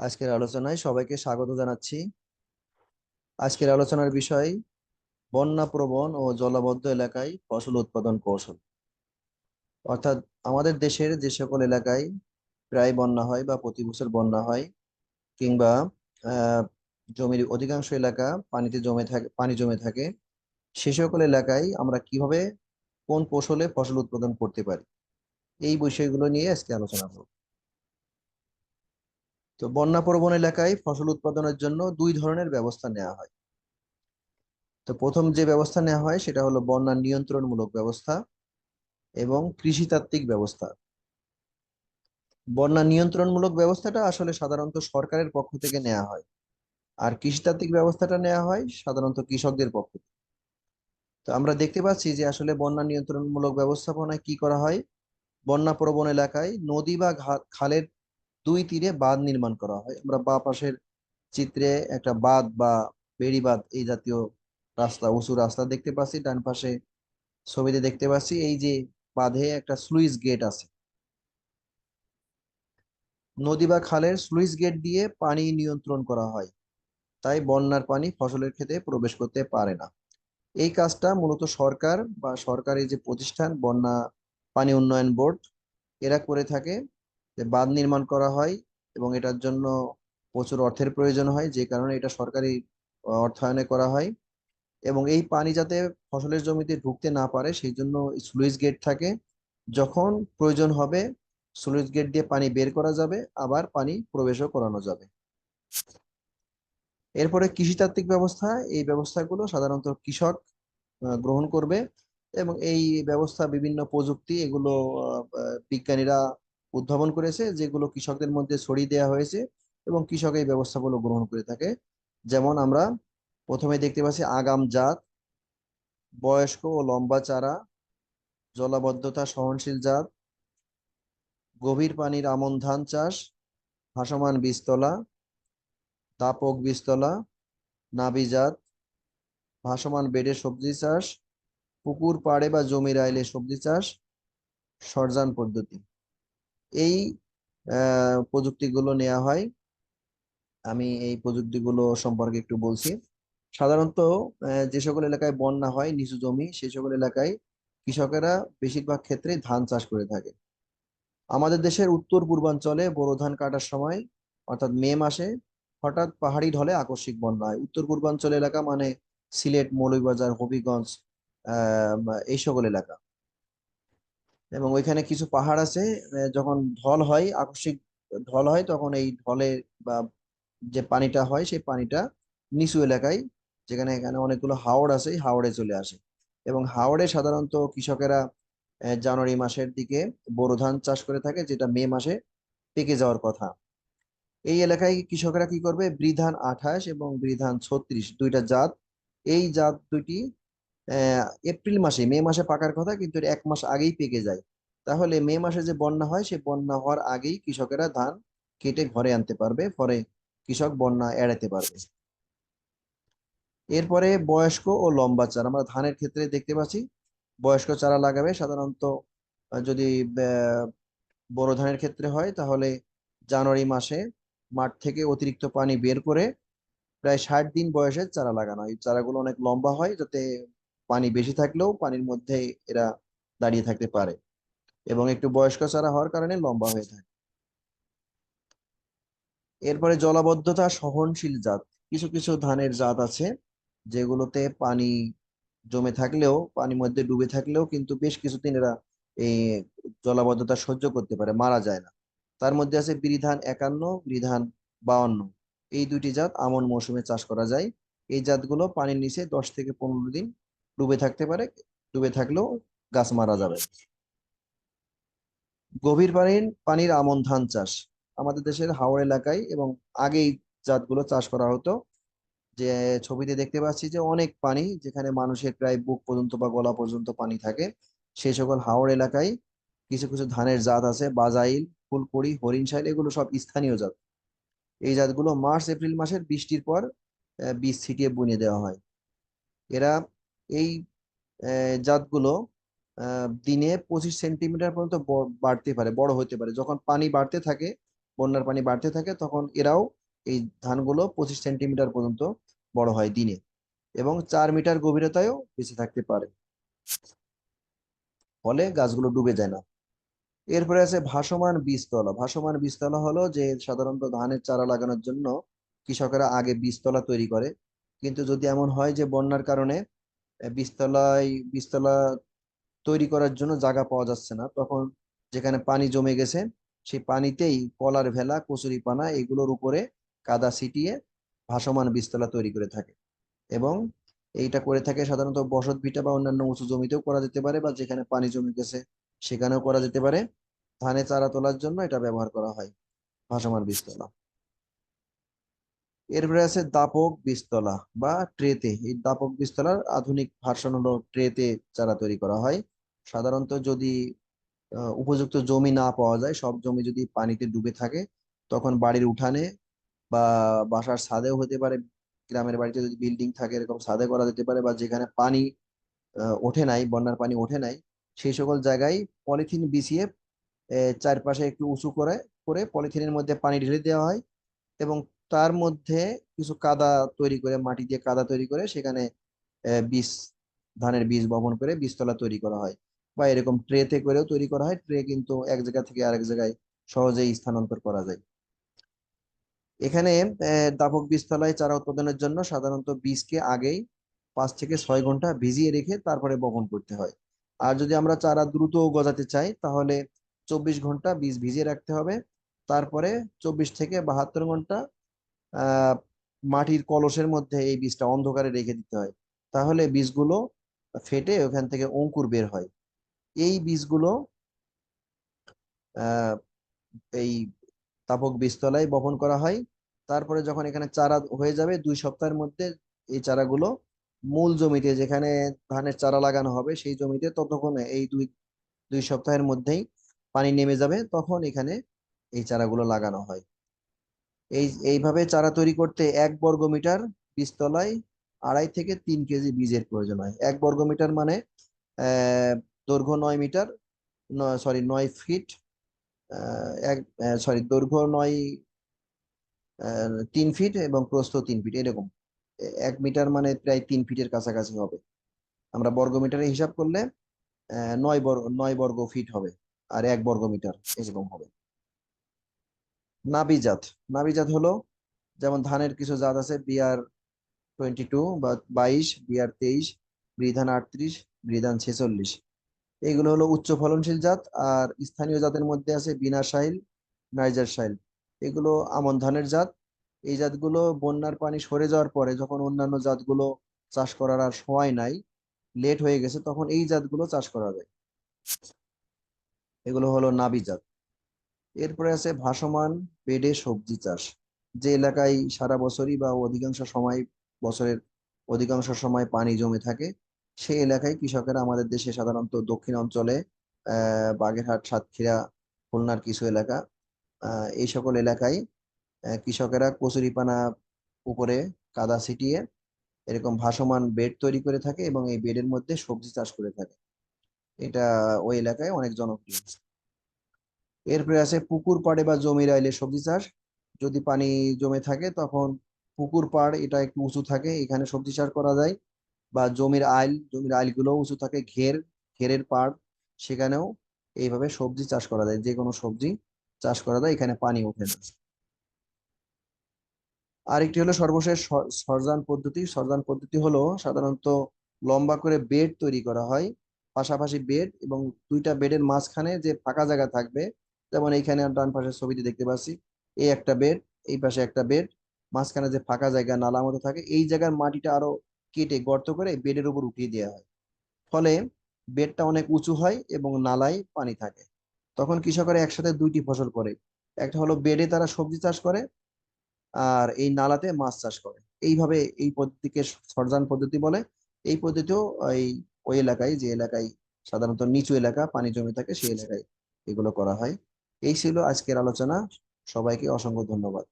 আজকের আলোচনায় সবাইকে স্বাগত জানাচ্ছি। আজকের আলোচনার বিষয়, বন্যা প্রবণ ও জলাবদ্ধ এলাকায় ফসল উৎপাদন কৌশল। অর্থাৎ আমাদের দেশের যে সকল এলাকায় প্রায় বন্যা হয় বা প্রতি বছর বন্যা হয় কিংবা জমির অধিকাংশ এলাকা পানিতে জমে থাকে, পানি জমে থাকে, সে সকল এলাকায় আমরা কীভাবে কোন কৌশলে ফসল উৎপাদন করতে পারি? এই বিষয়গুলো নিয়ে আজকে আলোচনা করব। তো বন্যা প্রবণ এলাকায় ফসল উৎপাদনের জন্য দুই ধরনের ব্যবস্থা নেওয়া হয়। তো প্রথম যে ব্যবস্থা নেওয়া হয় সেটা হলো বন্যা নিয়ন্ত্রণমূলক ব্যবস্থা এবং কৃষিতাত্ত্বিক ব্যবস্থা। বন্যা নিয়ন্ত্রণমূলক ব্যবস্থাটা আসলে সাধারণত সরকারের পক্ষ থেকে নেওয়া হয়। আর কৃষিতাত্ত্বিক ব্যবস্থাটা নেওয়া হয় সাধারণত কৃষকদের পক্ষ থেকে। তো আমরা দেখতে পাচ্ছি যে আসলে বন্যা নিয়ন্ত্রণমূলক ব্যবস্থাপনায় কি করা হয়? বন্যা প্রবণ এলাকায় নদী বা খালের দুই তীরে বাঁধ নির্মাণ করা হয়। আমরা বা পাশের চিত্রে একটা বাঁধ বা বেড়িবাঁধ এই জাতীয় রাস্তা, উঁচু রাস্তা দেখতে পাচ্ছি। ডান পাশে ছবিতে দেখতে পাচ্ছি এই যে বাঁধে একটা স্লুইস গেট আছে। নদী বা খালের স্লুইস গেট দিয়ে পানি নিয়ন্ত্রণ করা হয়। তাই বন্যার পানি ফসলের ক্ষেতে প্রবেশ করতে পারে না। এই কাজটা মূলত সরকার বা সরকারি যে প্রতিষ্ঠান, বন্যা পানি উন্নয়ন বোর্ড, এরা করে থাকে। বাঁধ নির্মাণ করা হয় এবং এটার জন্য প্রচুর অর্থের প্রয়োজন হয়, যে কারণে এটা সরকারি অর্থায়নে করা হয় এবং এই পানি যাতে ফসলের জমিতে ঢুকতে না পারে, সেই জন্য স্লুইস গেট থাকে। যখন প্রয়োজন হবে, স্লুইস গেট দিয়ে পানি বের করা যাবে, আবার পানি প্রবেশও করানো যাবে। এরপরে কৃষিতাত্ত্বিক ব্যবস্থা, এই ব্যবস্থাগুলো সাধারণত কৃষক গ্রহণ করবে এবং এই ব্যবস্থা বিভিন্ন প্রযুক্তি, এগুলো বিজ্ঞানীরা উদ্ভাবন করেছে, যেগুলো কৃষকদের মধ্যে ছড়িয়ে দেওয়া হয়েছে এবং কৃষক এই ব্যবস্থাগুলো গ্রহণ করে থাকে। যেমন আমরা প্রথমে দেখতে পাচ্ছি আগাম জাত, বয়স্ক ও লম্বা চারা, জলাবদ্ধতা সহনশীল জাত, গভীর পানির আমন ধান চাষ, ভাসমান বীজতলা, দাপক বীজতলা, নাবি জাত, ভাসমান বেডে সবজি চাষ, পুকুর পাড়ে বা জমির আইলে সবজি চাষ, সরজান পদ্ধতি। এই প্রযুক্তিগুলো নেওয়া হয়। আমি এই প্রযুক্তিগুলো সম্পর্কে একটু বলছি। সাধারণত যে সকল এলাকায় বন্যা হয়, নিচু জমি সেই সকল এলাকায় কৃষকেরা বেশিরভাগ ক্ষেত্রে ধান চাষ করে থাকে। আমাদের দেশের উত্তর পূর্বাঞ্চলে বোরো ধান কাটার সময়, অর্থাৎ মে মাসে, হঠাৎ পাহাড়ি ঢলে আকস্মিক বন্যা হয়। উত্তর পূর্বাঞ্চল এলাকা মানে সিলেট, মৌলভীবাজার, হবিগঞ্জ আহ এই সকল এলাকা। এবং ওইখানে কিছু পাহাড় আছে যখন ঢল হয়, আকস্মিক ঢল হয়, তখন এই ঢলে বা যে পানিটা হয়, সেই পানিটা নিচু এলাকায়, যেখানে এখানে অনেকগুলো হাওড় আছে হাওড়ে চলে আসে। এবং হাওড়ে সাধারণত কৃষকেরা জানুয়ারি মাসের দিকে বোরো ধান চাষ করে থাকে, যেটা মে মাসে পেকে যাওয়ার কথা। এই এলাকায় কৃষকরা কি করবে? বৃধান আঠাশ এবং বৃধান ছত্রিশ, দুইটা জাত। এই জাত দুইটি এপ্রিল মাসে মে মাসে পাকার কথা, কিন্তু এক মাস আগেই পেকে যায়। তাহলে মে মাসে যে বন্যা হয়, সে বন্যা হওয়ার আগেই কৃষকেরা ধান কেটে ঘরে আনতে পারবে পরে কৃষক বন্যা এড়াতে পারবে। এরপরে বয়স্ক ও লম্বা চারা, আমরা ধানের ক্ষেত্রে দেখতে পাচ্ছি, বয়স্ক চারা লাগাবে, সাধারণত যদি বোরো ধানের ক্ষেত্রে হয়, তাহলে জানুয়ারি মাসে মাঠ থেকে অতিরিক্ত পানি বের করে প্রায় ষাট দিন বয়সের চারা লাগানো হয়। চারাগুলো অনেক লম্বা হয়, যাতে পানি বেশি থাকলেও পানির মধ্যে এরা দাঁড়িয়ে থাকতে পারে এবং একটু বয়স্ক চারা হওয়ার কারণে লম্বা হয়ে থাকে। এরপরে জলাবদ্ধতা সহনশীল জাত। কিছু কিছু ধানের জাত আছে যেগুলোতে পানি জমে থাকলেও, পানির মধ্যে ডুবে থাকলেও কিন্তু বেশ কিছুদিন এরা এই জলাবদ্ধতা সহ্য করতে পারে, মারা যায় না। তার মধ্যে আছে বিরিধান একান্ন, বিরিধান বাউন্ন। এই দুইটি জাত আমন মৌসুমে চাষ করা যায়। এই জাতগুলো পানির নিচে দশ থেকে পনেরো দিন ডুবে থাকতে পারে, ডুবে থাকলেও গাছ মারা যাবে। গভীর পানির পানির আমন ধান চাষ। আমাদের দেশের হাওড় এলাকায় এবং আগেই জাতগুলো চাষ করা হতো। যে ছবিতে দেখতে পাচ্ছি যে অনেক পানি, যেখানে মানুষের প্রায় বুক পর্যন্ত বা গলা পর্যন্ত পানি থাকে। সেই সকল হাওড় এলাকায় কিছু কিছু ধানের জাত আছে। বাজাইল, ফুলকড়ি, হরিণশাইল, এগুলো সব স্থানীয় জাত। এই জাতগুলো মার্চ, এপ্রিল মাসের বৃষ্টির পর বীজ ছিটিয়ে বুনে দেওয়া হয়। এরা এই জাতগুলো দিনে পঁচিশ সেন্টিমিটার পর্যন্ত বাড়তে পারে, বড় হতে পারে। যখন পানি বাড়তে থাকে, বন্যার পানি বাড়তে থাকে, তখন এরাও এই ধানগুলো পঁচিশ সেন্টিমিটার পর্যন্ত বড় হয় দিনে এবং চার মিটার গভীরতায়ও বেঁচে থাকতে পারে। ফলে গাছগুলো ডুবে যায় না। এরপরে আছে ভাসমান বীজতলা। ভাসমান বীজতলা হলো যে, সাধারণত ধানের চারা লাগানোর জন্য কৃষকেরা আগে বীজতলা তৈরি করে। কিন্তু যদি এমন হয় যে, বন্যার কারণে বীজতলায় বীজতলা তৈরি করার জন্য জায়গা পাওয়া যাচ্ছে না। তখন যেখানে পানি জমে গেছে, সেই পানিতেই কলার ভেলা কচুরিপানা এগুলোর উপরে কাদা ছিটিয়ে ভাসমান বীজতলা তৈরি করে থাকে। এবং এইটা করে থাকে সাধারণত বসত ভিটা বা অন্যান্য উঁচু জমিতেও করা যেতে পারে বা যেখানে পানি জমে গেছে সেখানেও করা যেতে পারে। ধানে চারা তোলার জন্য এটা ব্যবহার করা হয়, ভাসমান বীজতলা এরপরে আছে দাপক বীজতলা বা ট্রেতে। এই দাপক বীজতলার আধুনিক ভার্সন হলো ট্রেতে চারা তৈরি করা হয়। সাধারণত যদি উপযুক্ত জমি না পাওয়া যায়, সব জমি যদি পানিতে ডুবে থাকে, তখন বাড়ির উঠানে বা বাসার ছাদেও হতে পারে, গ্রামের বাড়িতে যদি বিল্ডিং থাকে, এরকম ছাদে করা যেতে পারে বা যেখানে পানি ওঠে নাই, বন্যার পানি ওঠে নাই, সেই সকল জায়গায় পলিথিন বিছিয়ে চারপাশে একটু উঁচু করে করে পলিথিনের মধ্যে পানি ঢেলে দেওয়া হয় এবং তার মধ্যে কিছু কাদা তৈরি করে, মাটি দিয়ে কাদা তৈরি করে সেখানে বীজ, ধানের বীজ বপন করে বীজতলা তৈরি করা হয়। বা এরকম ট্রেতে করেও তৈরি করা হয়। ট্রে কিন্তু এক জায়গা থেকে আরেক জায়গায় সহজেই স্থানান্তর করা যায়। এখানে দাপক বীজতলায় চারা উৎপাদনের জন্য সাধারণত বীজকে আগেই পাঁচ থেকে ছয় ঘণ্টা ভিজিয়ে রেখে তারপরে বপন করতে হয়। আর যদি আমরা চারা দ্রুত গজাতে চাই, তাহলে চব্বিশ ঘণ্টা বীজ ভিজিয়ে রাখতে হবে। তারপরে চব্বিশ থেকে বাহাত্তর ঘণ্টা মাটির কলসের মধ্যে এই বীজটা অন্ধকারে রেখে দিতে হয়। তাহলে বীজগুলো ফেটে ওখান থেকে অঙ্কুর বের হয়। এই বীজগুলো এই তাপক বীজতলায় বপন করা হয়। তারপরে যখন এখানে চারা হয়ে যাবে, দুই সপ্তাহের মধ্যে এই চারাগুলো মূল জমিতে যেখানে ধানের চারা লাগানো হবে, সেই জমিতে ততক্ষণে এই দুই দুই সপ্তাহের মধ্যেই পানি নেমে যাবে, তখন এখানে এই চারাগুলো লাগানো হয়। এই, এইভাবে চারা তৈরি করতে এক বর্গ মিটার বীজতলায় আড়াই থেকে তিন কেজি বীজের প্রয়োজন হয়। এক বর্গ মিটার মানে দৈর্ঘ্য নয় মিটার সরি নয় ফিট এক সরি দৈর্ঘ্য নয় তিন ফিট এবং প্রস্থ তিন ফিট, এরকম। এক মিটার মানে প্রায় তিন ফিটের কাছাকাছি হবে। আমরা বর্গ মিটারে হিসাব করলে নয় বর্গ নয় বর্গ ফিট হবে, আর এক বর্গ মিটার এরকম হবে। নাবিজাত। নাবিজাত হলো যেমন ধানের কিছু জাত আছে বিআর টোয়েন্টি টু বা বাইশ বিআর তেইশ, বিধান আটত্রিশ, বিধান ছেচল্লিশ। এগুলো হলো উচ্চ ফলনশীল জাত আর স্থানীয় জাতের মধ্যে আছে বিনা সাইল নাইজার সাইল এগুলো আমন ধানের জাত। এই জাতগুলো বন্যার পানি সরে যাওয়ার পরে যখন অন্যান্য জাতগুলো চাষ করার আর সময় নাই লেট হয়ে গেছে, তখন এই জাতগুলো চাষ করা যায়। এগুলো হলো নাবি জাত এরপরে আছে ভাসমান বেডে সবজি চাষ। যে এলাকায় সারা বছরই বা অধিকাংশ সময়, বছরের অধিকাংশ সময় পানি জমে থাকে, সেই এলাকায় কৃষকেরা আমাদের দেশে সাধারণত দক্ষিণ অঞ্চলে বাগেরহাট, সাতক্ষীরা, খুলনার কিছু এলাকা এই সকল এলাকায় কৃষকেরা কচুরিপানা উপরে কাদা ছিটিয়ে এরকম ভাসমান বেড তৈরি করে থাকে এবং এই বেডের মধ্যে সবজি চাষ করে থাকে। এটা ওই এলাকায় অনেক জনপ্রিয়। এরপরে আছে পুকুর পাড়ে বা জমির আইলে সবজি চাষ। যদি পানি জমে থাকে, তখন পুকুর পাড়, এটা একটু উঁচু থাকে, এখানে সবজি চাষ করা যায়। বা জমির আইল, জমির আইলগুলো উঁচু থাকে, ঘের, ঘেরের পাড়, সেখানেও এইভাবে সবজি চাষ করা যায়। যে কোনো সবজি চাষ করা যায়, এখানে পানি ওঠে না। আরেকটি হলো সর্বশেষ সরজান পদ্ধতি। সরজান পদ্ধতি হলো সাধারণত লম্বা করে বেড তৈরি করা হয়। পাশাপাশি বেড এবং দুইটা বেডের মাঝখানে যে ফাঁকা জায়গা থাকবে যেমন এইখানে ডান পাশের ছবিতে দেখতে পাচ্ছি, এই একটা বেড, এই পাশে একটা বেড, মাঝখানে যে ফাঁকা জায়গা নালা মতো থাকে, এই জায়গার মাটিটা আরও কেটে গর্ত করে বেডের উপর উঠিয়ে দেওয়া হয়। ফলে বেডটা অনেক উঁচু হয় এবং নালায় পানি থাকে। তখন কৃষকরা একসাথে দুইটি ফসল করে। একটা হলো বেডে তারা সবজি চাষ করে আর এই নালাতে মাছ চাষ করে। এইভাবে এই পদ্ধতিকে সরজান পদ্ধতি বলে। এই পদ্ধতিও এই ওই এলাকায়, যে এলাকায় সাধারণত নিচু এলাকা, পানি জমে থাকে, সেই এলাকায় এগুলো করা হয়। এই ছিল আজকের আলোচনা। সবাইকে অসংখ্য ধন্যবাদ।